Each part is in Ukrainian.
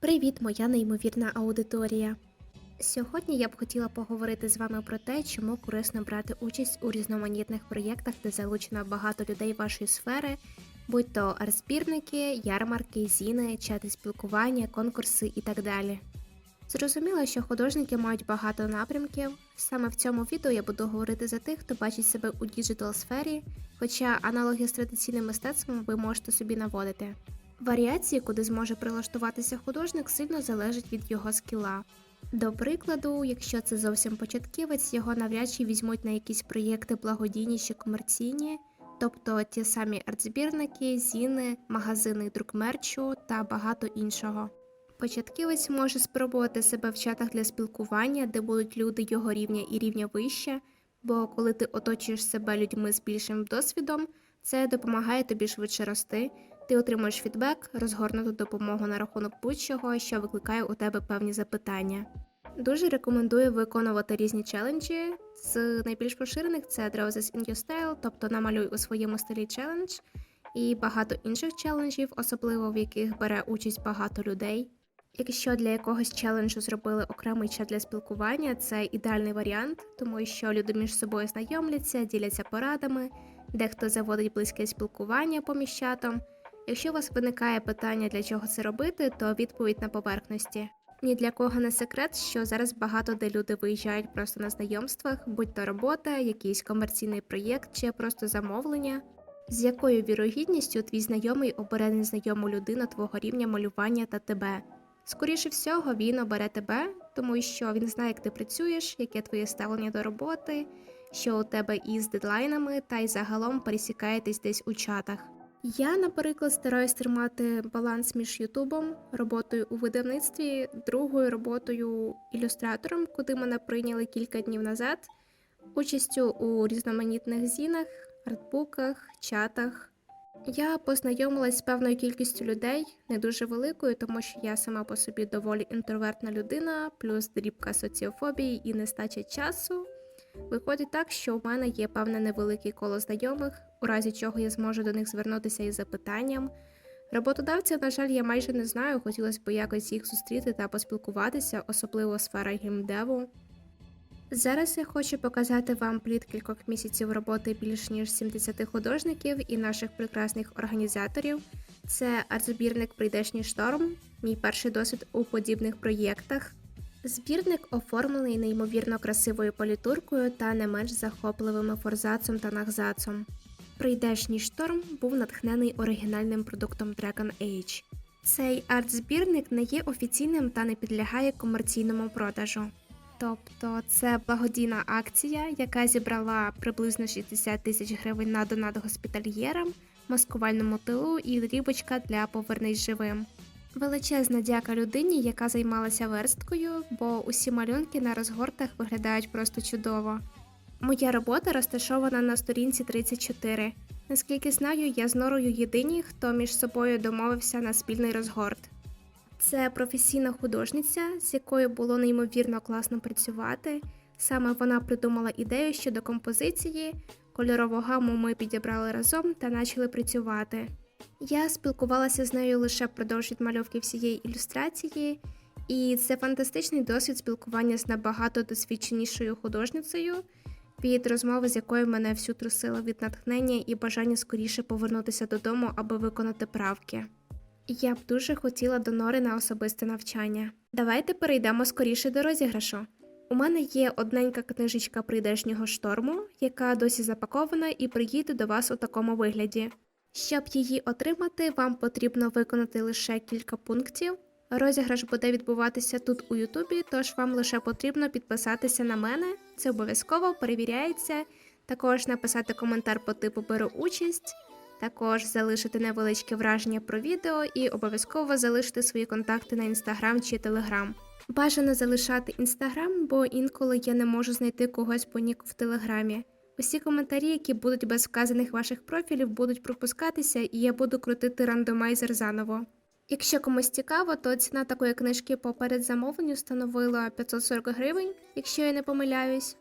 Привіт, моя неймовірна аудиторія. Сьогодні я б хотіла поговорити з вами про те, чому корисно брати участь у різноманітних проєктах, де залучено багато людей вашої сфери, будь то арт-збірники, ярмарки, зіни, чати спілкування, конкурси і так далі. Зрозуміло, що художники мають багато напрямків. Саме в цьому відео я буду говорити за тих, хто бачить себе у діджитал сфері, хоча аналоги з традиційним мистецтвом ви можете собі наводити. Варіації, куди зможе прилаштуватися художник, сильно залежать від його скіла. До прикладу, якщо це зовсім початківець, його навряд чи візьмуть на якісь проєкти благодійні чи комерційні, тобто ті самі артзбірники, зіни, магазини друкмерчу та багато іншого. Початківець може спробувати себе в чатах для спілкування, де будуть люди його рівня і рівня вище, бо коли ти оточуєш себе людьми з більшим досвідом, це допомагає тобі швидше рости. Ти отримуєш фідбек, розгорнуту допомогу на рахунок будь-чого, що викликає у тебе певні запитання. Дуже рекомендую виконувати різні челенджі. З найбільш поширених це Draw This in Your Style, тобто намалюй у своєму стилі челендж, і багато інших челенджів, особливо в яких бере участь багато людей. Якщо для якогось челенджу зробили окремий чат для спілкування, це ідеальний варіант, тому що люди між собою знайомляться, діляться порадами, дехто заводить близьке спілкування поміж чатом. Якщо у вас виникає питання, для чого це робити, то відповідь на поверхності. Ні для кого не секрет, що зараз багато де люди виїжджають просто на знайомствах, будь то робота, якийсь комерційний проєкт чи просто замовлення. З якою вірогідністю твій знайомий обере незнайому людину твого рівня малювання та тебе? Скоріше всього, він обере тебе, тому що він знає, як ти працюєш, яке твоє ставлення до роботи, що у тебе із дедлайнами, та й загалом пересікаєтесь десь у чатах. Я, наприклад, стараюсь тримати баланс між Ютубом, роботою у видавництві, другою роботою ілюстратором, куди мене прийняли кілька днів назад, участю у різноманітних зінах, артбуках, чатах. Я познайомилась з певною кількістю людей, не дуже великою, тому що я сама по собі доволі інтровертна людина, плюс дрібка соціофобії і нестача часу. Виходить так, що у мене є певне невелике коло знайомих, у разі чого я зможу до них звернутися із запитанням. Роботодавців, на жаль, я майже не знаю, хотілося б якось їх зустріти та поспілкуватися, особливо сфера геймдеву. Зараз я хочу показати вам плід кількох місяців роботи більш ніж 70 художників і наших прекрасних організаторів. Це арт-збірник Прийдешній шторм, мій перший досвід у подібних проєктах. Збірник оформлений неймовірно красивою політуркою та не менш захопливими форзацом та нахзацом. Прийдешній шторм був натхнений оригінальним продуктом Dragon Age. Цей арт-збірник не є офіційним та не підлягає комерційному продажу. Тобто це благодійна акція, яка зібрала приблизно 60 тисяч гривень на донат госпітальєрам, маскувальному тилу і дрібочка для повернись живим. Величезна дяка людині, яка займалася версткою, бо усі малюнки на розгортах виглядають просто чудово. Моя робота розташована на сторінці 34. Наскільки знаю, я з Норою єдині, хто між собою домовився на спільний розгорт. Це професійна художниця, з якою було неймовірно класно працювати. Саме вона придумала ідею щодо композиції, кольорову гаму ми підібрали разом та почали працювати. Я спілкувалася з нею лише впродовж відмальовки всієї ілюстрації, і це фантастичний досвід спілкування з набагато досвідченішою художницею, від розмови з якою мене всю трусило від натхнення і бажання скоріше повернутися додому, аби виконати правки. Я б дуже хотіла до Нори на особисте навчання. Давайте перейдемо скоріше до розіграшу. У мене є одненька книжечка прийдешнього шторму, яка досі запакована і приїде до вас у такому вигляді. Щоб її отримати, вам потрібно виконати лише кілька пунктів. Розіграш буде відбуватися тут у Ютубі, тож вам лише потрібно підписатися на мене. Це обов'язково перевіряється. Також написати коментар по типу беру участь, також залишити невеличке враження про відео і обов'язково залишити свої контакти на інстаграм чи телеграм. Бажано залишати інстаграм, бо інколи я не можу знайти когось по ніку в телеграмі. Усі коментарі, які будуть без вказаних ваших профілів, будуть пропускатися, і я буду крутити рандомайзер заново. Якщо комусь цікаво, то ціна такої книжки по передзамовленню становила 540 гривень, якщо я не помиляюсь.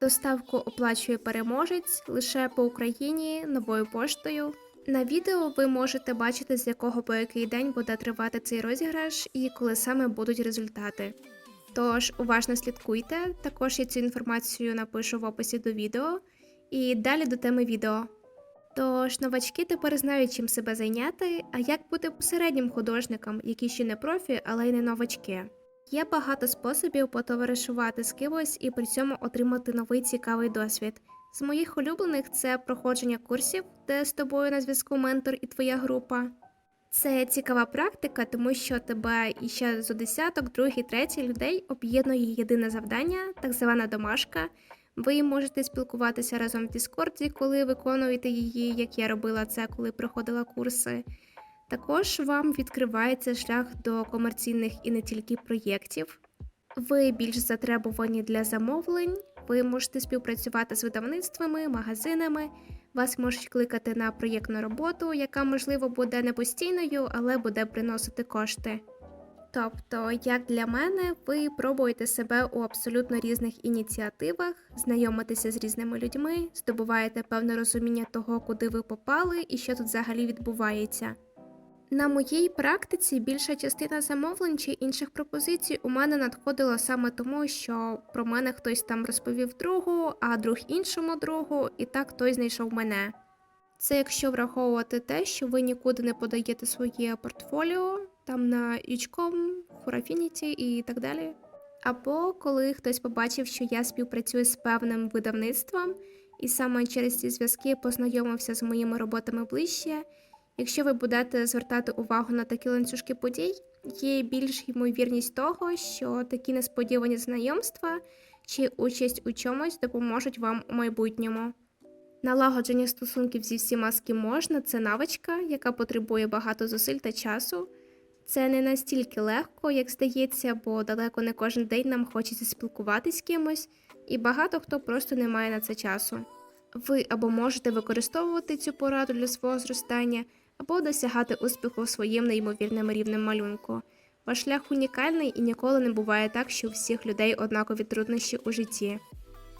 Доставку оплачує переможець лише по Україні новою поштою. На відео ви можете бачити, з якого по який день буде тривати цей розіграш і коли саме будуть результати. Тож уважно слідкуйте, також я цю інформацію напишу в описі до відео. І далі до теми відео. Тож новачки тепер знають, чим себе зайняти, а як бути середнім художником, які ще не профі, але й не новачки. Є багато способів потоваришувати з кимось і при цьому отримати новий цікавий досвід. З моїх улюблених це проходження курсів, де з тобою на зв'язку ментор і твоя група. Це цікава практика, тому що тебе і ще зо десяток, другий, третій людей об'єднує єдине завдання, так звана домашка. Ви можете спілкуватися разом в Діскорді, коли виконуєте її, як я робила це, коли проходила курси. Також вам відкривається шлях до комерційних і не тільки проєктів. Ви більш затребувані для замовлень, ви можете співпрацювати з видавництвами, магазинами, вас можуть кликати на проєктну роботу, яка, можливо, буде не постійною, але буде приносити кошти. Тобто, як для мене, ви пробуєте себе у абсолютно різних ініціативах, знайомитеся з різними людьми, здобуваєте певне розуміння того, куди ви попали і що тут взагалі відбувається. На моїй практиці більша частина замовлень чи інших пропозицій у мене надходила саме тому, що про мене хтось там розповів другу, а друг іншому другу, і так той знайшов мене. Це якщо враховувати те, що ви нікуди не подаєте своє портфоліо, там на Ючком, Фурафініті і так далі. Або коли хтось побачив, що я співпрацюю з певним видавництвом, і саме через ці зв'язки познайомився з моїми роботами ближче. Якщо ви будете звертати увагу на такі ланцюжки подій, є більш ймовірність того, що такі несподівані знайомства чи участь у чомусь допоможуть вам у майбутньому. Налагодження стосунків зі всіма з ким можна це навичка, яка потребує багато зусиль та часу. Це не настільки легко, як здається, бо далеко не кожен день нам хочеться спілкуватись з кимось, і багато хто просто не має на це часу. Ви або можете використовувати цю пораду для свого зростання, або досягати успіху своїм неймовірним рівнем малюнку. Ваш шлях унікальний і ніколи не буває так, що у всіх людей однакові труднощі у житті.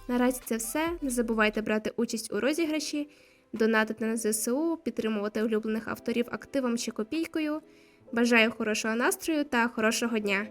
Наразі це все. Не забувайте брати участь у розіграші, донатити на ЗСУ, підтримувати улюблених авторів активом чи копійкою. Бажаю хорошого настрою та хорошого дня!